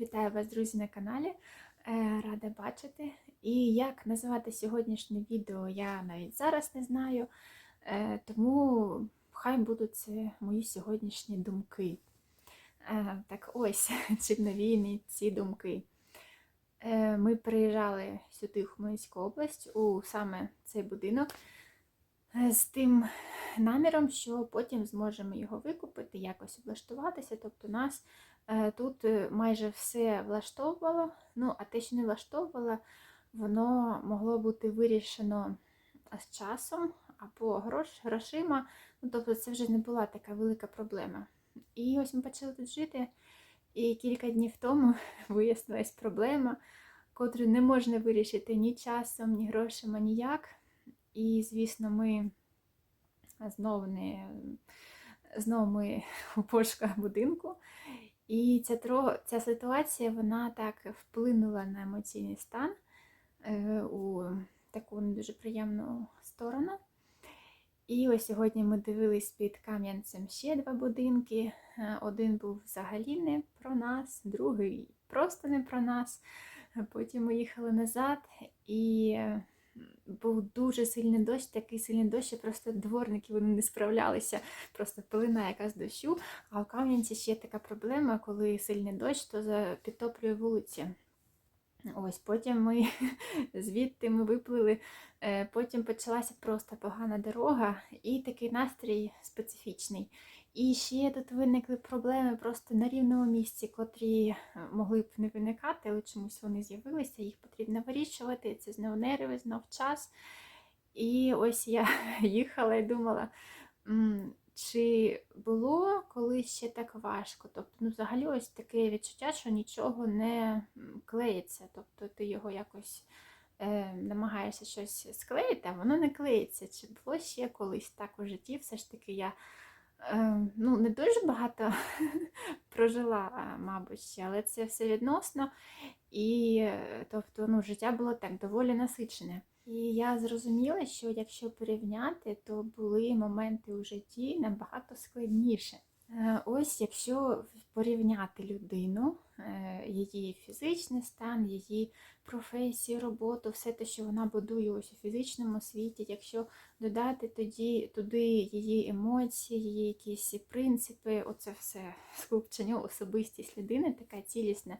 Вітаю вас, друзі, на каналі. Е, Рада бачити. І як називати сьогоднішнє відео, я навіть зараз не знаю. Е, Тому хай будуть це мої сьогоднішні думки. Е, Так ось, чим навіяні ці думки. Ми приїжджали сюди, в Хмельницьку область, у саме цей будинок, з тим наміром, що потім зможемо його викупити, якось облаштуватися. Тобто нас Тут е, майже все влаштовувало, ну, а те, що не влаштовувало, воно могло бути вирішено з часом або грош, грошима. Ну, тобто це вже не була така велика проблема. І ось ми почали тут жити, і кілька днів тому вияснилась проблема, котру не можна вирішити ні часом, ні грошима, ніяк. І, звісно, ми знову не знову ми у пошуках будинку. І ця ця ситуація вона так вплинула на емоційний стан е, у таку не дуже приємну сторону. І ось сьогодні ми дивились під Кам'янцем ще два будинки. Е, Один був взагалі не про нас, другий просто не про нас. Потім ми їхали назад і е, був дуже сильний дощ, такий сильний дощ, що просто дворники вони не справлялися, просто пилина якась дощу. А у Кам'янці ще така проблема, коли сильний дощ, то підтоплює вулиці. Ось потім ми звідти ми виплили, е, потім почалася просто погана дорога і такий настрій специфічний. І ще тут виникли проблеми просто на рівному місці, котрі е, могли б не виникати, але чомусь вони з'явилися, їх потрібно вирішувати. Це знову нерви, знов час. І ось я їхала і думала, чи було колись ще так важко? Тобто, ну, взагалі, ось таке відчуття, що нічого не клеїться. Тобто ти його якось е, намагаєшся щось склеїти, а воно не клеїться. Чи було ще колись так у житті? Все ж таки я ну, не дуже багато прожила, мабуть, але це все відносно. І е, тобто, ну, життя було так доволі насичене. І я зрозуміла, що якщо порівняти, то були моменти у житті набагато складніше. Е, Ось якщо порівняти людину, е, її фізичний стан, її професію, роботу, все те, що вона будує ось у фізичному світі, якщо додати тоді туди її емоції, її якісь принципи, оце все скупчення, особистість людини, така цілісна,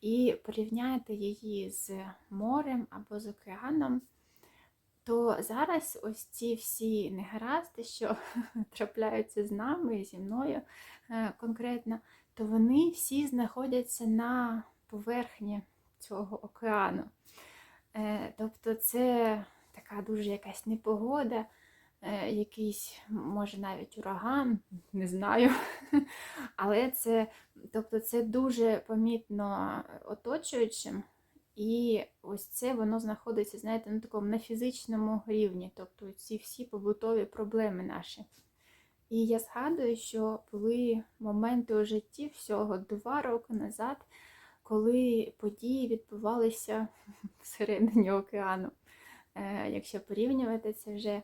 і порівняти її з морем або з океаном, то зараз ось ці всі негаразди, що трапляються з нами зі мною е, конкретно, то вони всі знаходяться на поверхні цього океану. Е, Тобто це така дуже якась непогода, е, якийсь, може, навіть ураган, не знаю. Але це, тобто це дуже помітно оточуючим. І ось це воно знаходиться, знаєте, на такому на фізичному рівні, тобто ці всі побутові проблеми наші. І я згадую, що були моменти у житті всього два роки назад, коли події відбувалися всередині океану. Е, Якщо порівнювати це вже.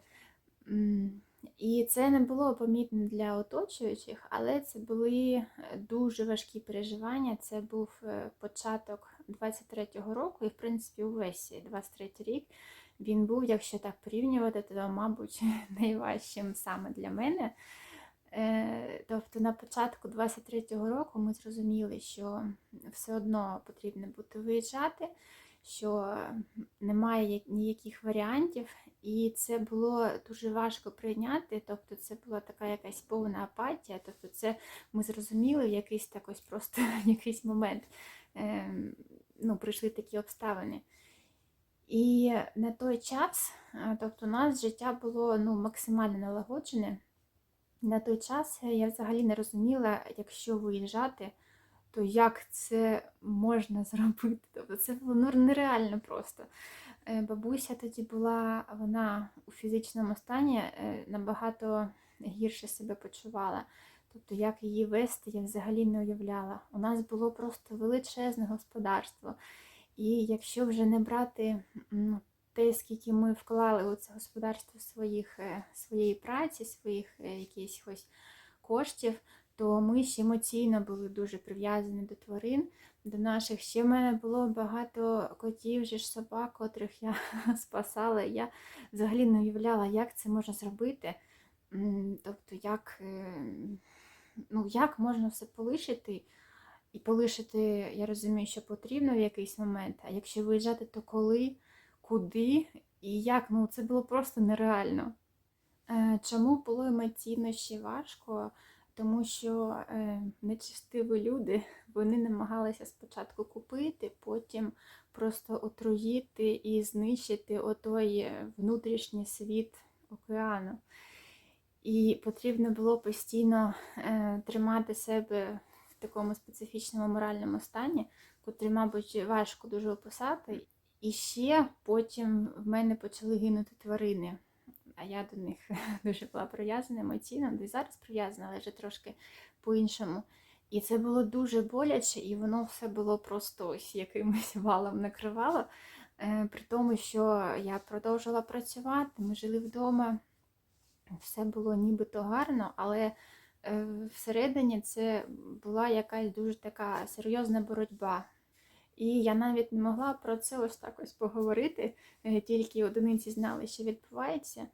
І це не було помітно для оточуючих, але це були е, дуже важкі переживання. Це був е, початок 23-го року, і в принципі увесь 23-й рік він був, якщо так порівнювати, то, мабуть, найважчим саме для мене. Е, Тобто на початку 23-го року ми зрозуміли, що все одно потрібно буде виїжджати, що немає ніяких варіантів, і це було дуже важко прийняти. Тобто, це була така якась повна апатія. Тобто, це ми зрозуміли в якийсь так ось просто в якийсь момент. Ем, Ну, прийшли такі обставини. І на той час, е, тобто, у нас життя було ну, максимально налагоджене. На той час я взагалі не розуміла, якщо виїжджати, то як це можна зробити? Тобто це було ну, нереально просто. Е, Бабуся тоді була, вона у фізичному стані е, набагато гірше себе почувала. Тобто, як її вести, я взагалі не уявляла. У нас було просто величезне господарство. І якщо вже не брати те, скільки ми вклали у це господарство своїх, е, своєї праці, своїх якихось коштів, то ми ще емоційно були дуже прив'язані до тварин, до наших. Ще в мене було багато котів, ж собак, котрих я спасала. Я взагалі не уявляла, як це можна зробити. Тобто, як, е, ну, як можна все полишити. І полишити, я розумію, що потрібно в якийсь момент. А якщо виїжджати, то коли, куди і як? Ну, це було просто нереально. Е, Чому було емоційно ще важко? Тому що е, нечистиві люди вони намагалися спочатку купити, потім просто отруїти і знищити отой е, внутрішній світ океану. І потрібно було постійно е, тримати себе в такому специфічному моральному стані, котрий, мабуть, важко дуже описати. І ще потім в мене почали гинути тварини. А я до них дуже була прив'язана емоційно, де зараз прив'язана, але вже трошки по-іншому. І це було дуже боляче, і воно все було просто ось якимось валом накривало. Е, При тому, що я продовжила працювати, ми жили вдома, все було нібито гарно, але е, всередині це була якась дуже така серйозна боротьба. І я навіть не могла про це ось так ось поговорити, е, тільки одиниці знали, що відбувається.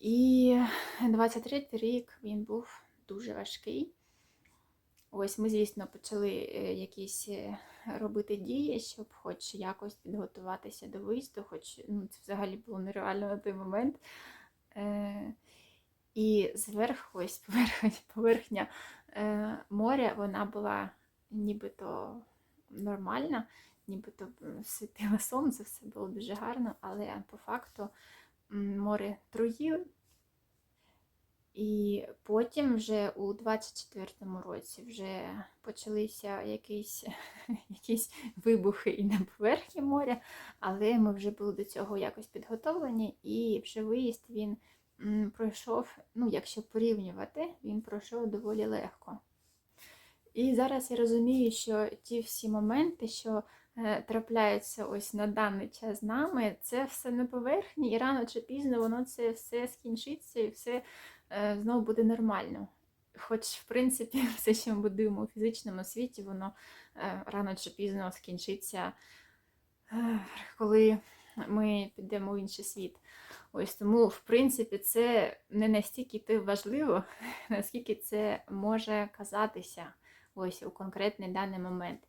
І 23-й рік він був дуже важкий. Ось ми, звісно, почали е, якісь е, робити дії, щоб хоч якось підготуватися до виїзду, хоч ну, це взагалі було нереально на той момент. І зверху, ось поверхня, поверхня моря, вона була нібито нормальна, нібито світило сонце, все було дуже гарно, але по факту море труїли. І потім вже у 24-му році вже почалися якісь, якісь вибухи і на поверхні моря, але ми вже були до цього якось підготовлені, і вже виїзд він пройшов, ну, якщо порівнювати, він пройшов доволі легко. І зараз я розумію, що ті всі моменти, що е, трапляються ось на даний час з нами, це все на поверхні, і рано чи пізно воно це все скінчиться і все е, знову буде нормально. Хоч, в принципі, все, що ми будуємо у фізичному світі, воно е, рано чи пізно скінчиться, коли ми підемо в інший світ. Ось тому, в принципі, це не настільки важливо, наскільки це може казатися ось у конкретний даний момент.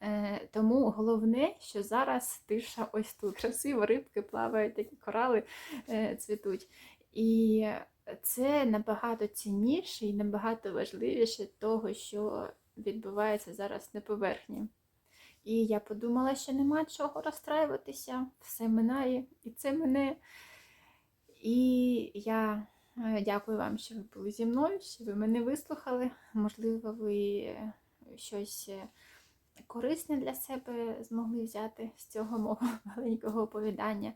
Е, тому головне, що зараз тиша ось тут. Красиво рибки плавають, такі корали е, цвітуть. І це набагато цінніше і набагато важливіше того, що відбувається зараз на поверхні. І я подумала, що нема чого розстраюватися, все минає, і це мене. І я дякую вам, що ви були зі мною, що ви мене вислухали. Можливо, ви е, щось е, корисне для себе змогли взяти з цього мого маленького оповідання.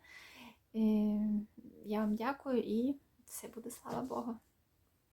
Е, Я вам дякую і все буде слава Богу.